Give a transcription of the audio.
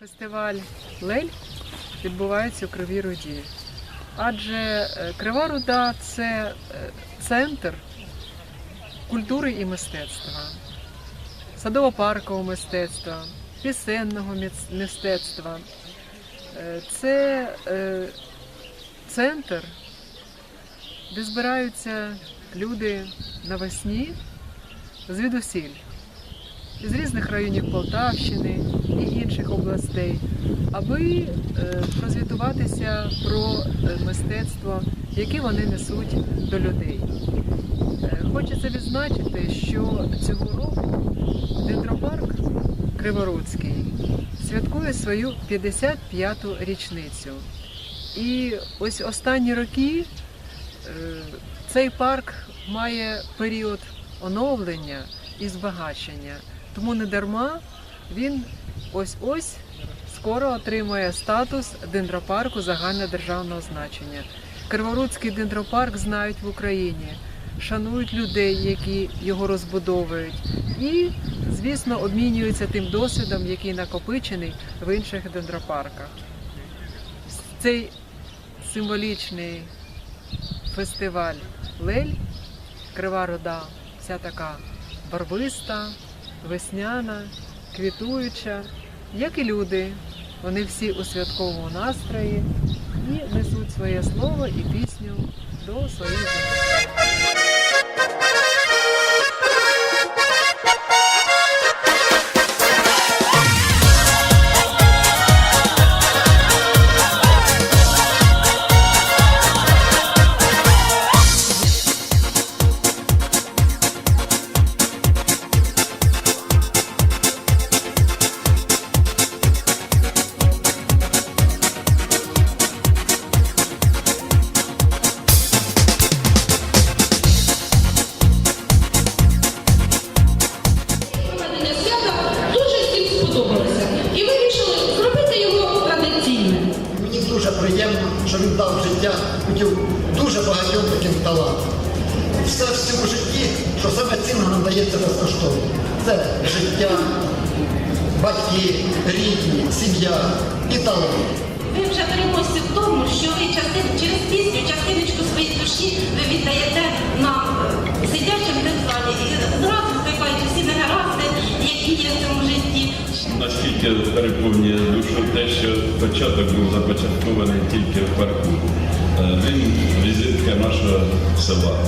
Фестиваль Лель відбувається у Кривій Руді. Адже е, Крива Руда це е, центр культури і мистецтва, садово-паркового мистецтва, пісенного мистецтва. Е, Це центр, де збираються люди навесні звідусіль з різних районів Полтавщини і інших областей, аби е, прозвітуватися про е, мистецтво, яке вони несуть до людей. Е, Хочеться відзначити, що цього року дендропарк Криворуцький святкує свою 55-ту річницю. І ось останні роки цей парк має період оновлення і збагачення. Тому не дарма він ось-ось скоро отримає статус дендропарку загальнодержавного значення. Криворуцький дендропарк знають в Україні, шанують людей, які його розбудовують, і, звісно, обмінюються тим досвідом, який накопичений в інших дендропарках. Цей символічний фестиваль Лель Крива Руда, вся така барвиста, весняна, квітуюча, як і люди. Вони всі у святковому настрої і несуть своє слово і пісню до своїх що він дав життя хотів дуже багатьом таким талантам. Все в цьому житті, що саме цінно нам дається безкоштовно. Це життя, батьки, рідні, сім'я і талант. Наскільки переповнює душу те, що початок був започаткований тільки в парку. Е, Він візитка нашого села.